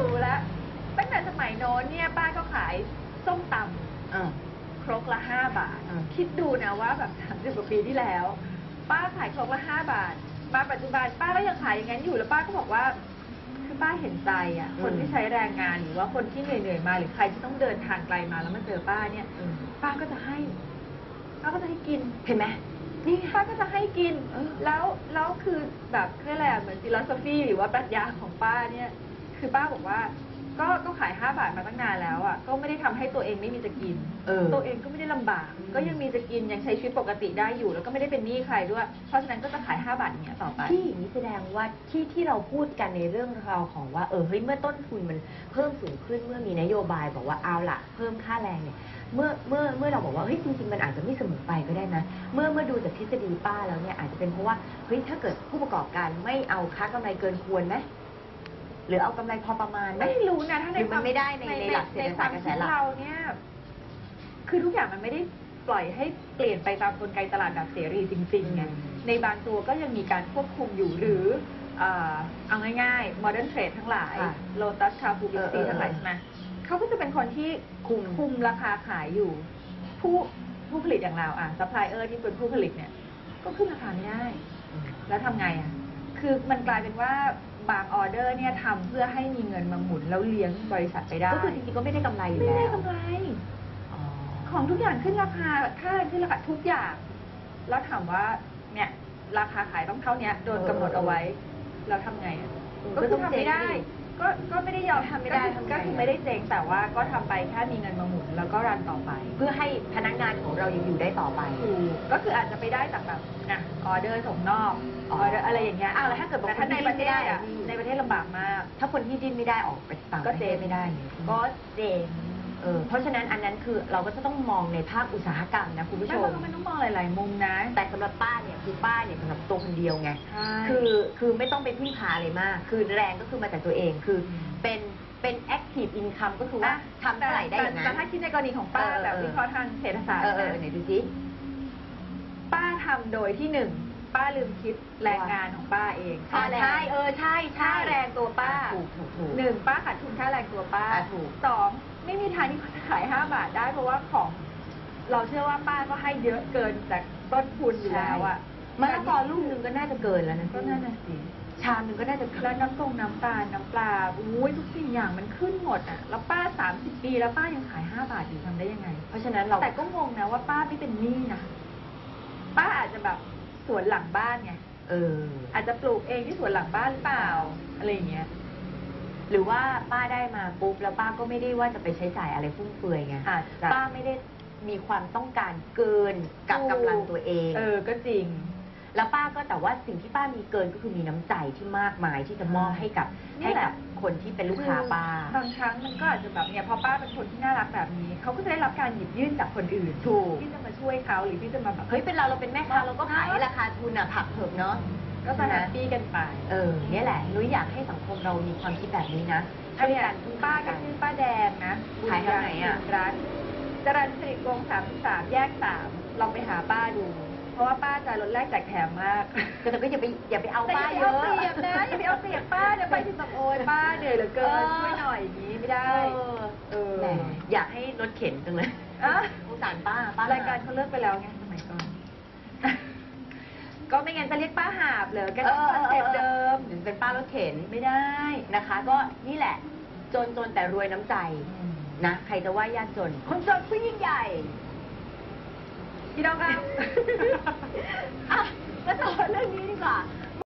ดูแล้วตั้งแต่สมัยโน้นเนี่ยป้าก็ขายส้มตอ่าำครกละห้าบาท อ่า คิดดูนะว่าแบบสามสิบกว่าปีที่แล้ว ป้าขายครกละห้าบาท มาปัจจุบันป้าก็ยังขายอย่างนั้นอยู่แล้วป้าก็บอกว่า คือป้าเห็นใจอะคนที่ใช้แรงงานหรือว่าคนที่เหนื่อยๆมาหรือใครที่ต้องเดินทางไกลมาแล้วมาเจอป้าเนี่ย อืม ป้าก็จะให้ป้าก็จะให้กินเห็นไหมนี่ป้าก็จะให้กินเออ แล้วแล้วคือแบบเรียกอะไรอะเหมือนฟิโลโซฟีหรือว่าปรัชญาของป้าเนี่ย คือป้าบอกว่า ก็ก็ขายห้าบาทมาตั้งนานแล้วอะก็ไม่ได้ทำให้ตัวเองไม่มีจะกิน เออ ตัวเองก็ไม่ได้ลำบากอืมก็ยังมีจะกินยังใช้ชีวิตปกติได้อยู่ แล้วก็ไม่ได้เป็นหนี้ใครด้วย เพราะฉะนั้นก็จะขายห้าบาทอย่างเงี้ยต่อไป ที่อย่างนี้แสดงว่าที่ที่เราพูดกันในเรื่องราวของว่าเออเฮ้ยเมื่อต้นทุนมันเพิ่มสูงขึ้นเมื่อมีนโยบายบอกว่าเอาละเพิ่มค่าแรงเนี่ยเมื่อเมื่อเมื่อเราบอกว่าเฮ้ยจริงๆมันอาจจะไม่เสมอไปก็ได้นะเมื่อเมื่อดูจากทฤษฎีป้าแล้วเนี่ยอาจจะเป็นเพราะว่าเฮ้ยถ้าเกิดผู้ประกอบการไม่เอาค่ากำไรเกินควรไหม หรือเอากำไรพอประมาณไหม ไม่รู้นะถ้าในหรือมันควาไม่ได้ในในหลักเศรษฐศาสตร์ในกระแสความคิดหลักเราเนี่ย คือทุกอย่างมันไม่ได้ปล่อยให้เปลี่ยนไปตามกลไกตลาดแบบเสรีจริงๆไงอืมในบางตัวก็ยังมีการควบคุมอยู่หรือเอ่อเอาง่ายๆ modern trade ทั้งหลาย ค่ะ lotus c a r f o o เออ b เอ i อทั้งหลายใช่ไหมเขาก็จะเป็นคนที่คุม คุมราคาขายอยู่ ผู้ผู้ผลิตอย่างเราอะ supplier ที่เป็นผู้ผลิตเนี่ย ก็ขึ้นราคาไม่ได้ แล้วทำไงอะ คือมันกลายเป็นว่า บางออเดอร์เนี่ยทำเพื่อให้มีเงินมาหมุนแล้วเลี้ยงบริษัทไปได้ก็คือจริงๆก็ไม่ได้กำไรอยู่ไม่แล้วได้กำไรอ๋อของทุกอย่างขึ้นราคาค่าอะไรขึ้นราคาทุกอย่าง แล้วถามว่าเนี่ยราคาขายต้องเท่าเนี้ยโดนกำหนดเอาไว้ เราทำไงอะเออก็ก็คืต้อองทำไม่ได้เจ๊งดิก็ก็ไม่ได้ยอมทำไม่ได้ก็คือทำไงก็คือไม่ได้เจ๊งแต่ว่าก็ทำไปแค่มีเงินมาหมุนแล้วก็รันต่อไป เพื่อให้พนักงานของเรายังอยู่ได้ต่อไป ถูกก็คืออาจจะไปได้จากแบบนะออเดอร์ส่งนอกออ๋ออเดอร์อะไรอย่างเงี้ยอ้าวแล้วถ้าเกิดบางแต่ถ้าคนในประเทศดิ้นไม่ได้อะอะพี่ในประเทศลำบากมาก ถ้าคนที่ดิ้นไม่ได้ออกไปต่างก็ประเทเจ๊ศงไม่ได้เนี่ยก็เจ๊งเออเพราะฉะนั้นอันนั้นคือเราก็จะต้องมองในภาคอุตสาหกรรมนะคุณผู้ชไม่มว่ามันต้องมองหลาย ๆ มุมนะแต่สำหรับป้าเนี่ยคือป้าเนี่ยสำหรับตัวคนเดียวไงใช่คือคือไม่ต้องไปพึ่งพาอะไรมาก คือแรงก็คือมาจากตัวเอง คือเป็น เป็น active income ก็คือว่าทำเท่าไหร่ได้อย่างแต่นั้นถ้าคิดในกรณีของป้าเออแบบเออวิเคราะห์ทางเศรษฐศาสตร์เออเออนะไหนดูสิ ป้าทำโดยที่หนึ่งป้าลืมคิดแรงงานของป้าเองอ่าแรงใช่เออใช่ใช่ค่าแรงตัวป้า ถูกถูกถูก หนึ่งป้าขาดทุนค่าแรงตัวป้าอ่าถูก สองไม่มีทางที่เขาจะขายห้าบาทได้เพราะว่าของ เราเชื่อว่าป้าก็ให้เยอะเกินจากต้นทุนอยู่แล้วอะ มะละกอลูกหนึ่งก็น่าจะเกินแล้วนะก็นั่นน่ะสิ ชามหนึ่งก็น่าจะเกิแล้นวน้ำตรงน้ำตาลน้ำปลาอุ้ยทุกสิ่งอย่างมันขึ้นหมดอะแล้วป้าสามสิบปีแล้วป้ายังขายห้าบาทอยู่ทำได้ยังไง เพราะฉะนั้นเราแต่ก็งงนะว่าป้าไม่เป็นหนี้นะป้าอาจจะแบบสวนหลังบ้านไงเออ อาจจะปลูกเองที่สวนหลังบ้านหรือเปล่าอะไรอย่างเงี้ยหรือว่าป้าได้มาปุ๊บแล้วป้าก็ไม่ได้ว่าจะไปใช้จ่ายอะไรฟุ่มเฟือยไงอาจจะ ป้าไม่ได้มีความต้องการเกินกับถูกกำลังตัวเอง เออก็จริง แล้วป้าก็แต่ว่าสิ่งที่ป้ามีเกินก็คือมีน้ำใจที่มากมายที่จะมอบให้กับนี่ให้แหละ กับคนที่เป็นลูกค้าป้า บางครั้งมันก็อาจจะแบบเนี่ยพอป้าเป็นคนที่น่ารักแบบนี้เขาก็จะได้รับการหยิบยื่นจากคนอื่นถูก ที่จะมาช่วยเขาหรือที่จะมาแบบเฮ้ยเป็นเราเราเป็นแม่ค้าเราก็ขายราคาทุนอะผักเถิบเนาะ ก็จะแฮปปี้กันไปเออเนี่ยแหละนุ้ยอยากให้สังคมเรามีความคิดแบบนี้นะอันเนี้ยช่วยพึ่งป้าพก็ชื่อป้าแดงนะขายแถวไหนอะร้านจรัญสนิทวงศ์สามสามแยกสามลองไปหาป้าดู เพราะว่าป้าจะลดแรกแจกแถมมากก็แต่ก็อย่าไปอย่าไปเอาแต่ป้าอย่าเยไปอะเอาเปรียบนะอย่าไปเอาเปรียบป้าเดี๋ยวไปถึงแบบโอยป้าเหนื่อยเหลือเกินเออช่วยหน่อยอย่างนี้ไม่ได้เออเออแหม อยากให้รถเข็นจังเลยอะสงสารป้าป้า รายการเขาเลิกไปแล้วไงสมัยก่อน ก็ไม่งั้นจะเรียกป้าหาบเหรอแกเอก็อคอนเซ็ปต์เดิม หรือเป็นป้ารถเข็นไม่ได้นะคะ ก็นี่แหละ จนจนแต่รวยน้ำใจนะ ใครจะว่ายากจน คนจนผู้ยิ่งใหญ่ พี่น้องคะอะมาต่อเรื่องนี้ดีกว่า